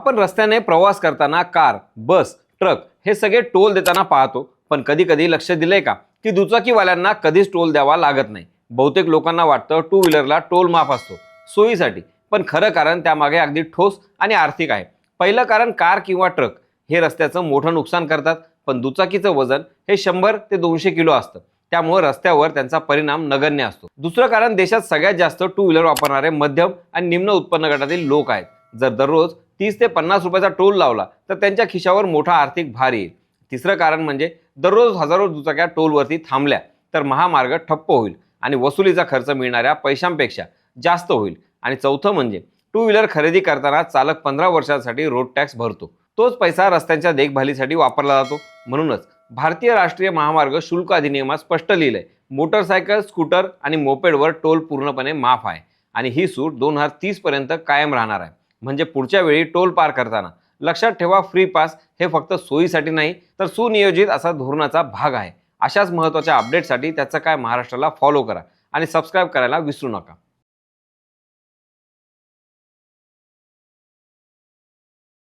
आपण रस्त्याने प्रवास करताना कार बस ट्रक हे सगळे टोल देताना पाहतो. पण कधी कधी लक्ष दिलंय का? की दुचाकीवाल्यांना कधीच टोल द्यावा लागत नाही. बहुतेक लोकांना वाटतं टू व्हीलरला टोल माफ असतो सोयीसाठी. पण खरं कारण त्यामागे अगदी ठोस आणि आर्थिक आहे. पहिलं कारण कार किंवा ट्रक हे रस्त्याचं मोठं नुकसान करतात पण दुचाकीचं वजन हे शंभर ते दोनशे किलो असतं. त्यामुळे रस्त्यावर त्यांचा परिणाम नगण्य असतो. दुसरं कारण देशात सगळ्यात जास्त टू व्हीलर वापरणारे मध्यम आणि निम्न उत्पन्न गटातील लोक आहेत. जर दररोज तीस ते पन्नास रुपयाचा टोल लावला तर त्यांच्या खिशावर मोठा आर्थिक भार येईल. तिसरं कारण म्हणजे दररोज हजारो दुचाक्या टोलवरती थांबल्या तर महामार्ग ठप्प होईल आणि वसुलीचा खर्च मिळणाऱ्या पैशांपेक्षा जास्त होईल. आणि चौथं म्हणजे टू व्हीलर खरेदी करताना चालक पंधरा वर्षांसाठी रोड टॅक्स भरतो. तोच पैसा रस्त्यांच्या देखभालीसाठी वापरला जातो. म्हणूनच भारतीय राष्ट्रीय महामार्ग शुल्क अधिनियमात स्पष्ट लिहिलंय मोटरसायकल स्कूटर आणि मोपेडवर टोल पूर्णपणे माफ आहे आणि ही सूट दोन हजार तीसपर्यंत कायम राहणार आहे. म्हणजे पुढच्या वेळी टोल पार करताना. लक्षात ठेवा फ्री पास हे फक्त सोयीसाठी नाही तर सुनियोजित असा धोरणाचा भाग आहे. अशाच महत्त्वाच्या अपडेटसाठी त्याचं काय महाराष्ट्राला फॉलो करा आणि सबस्क्राईब करायला विसरू नका.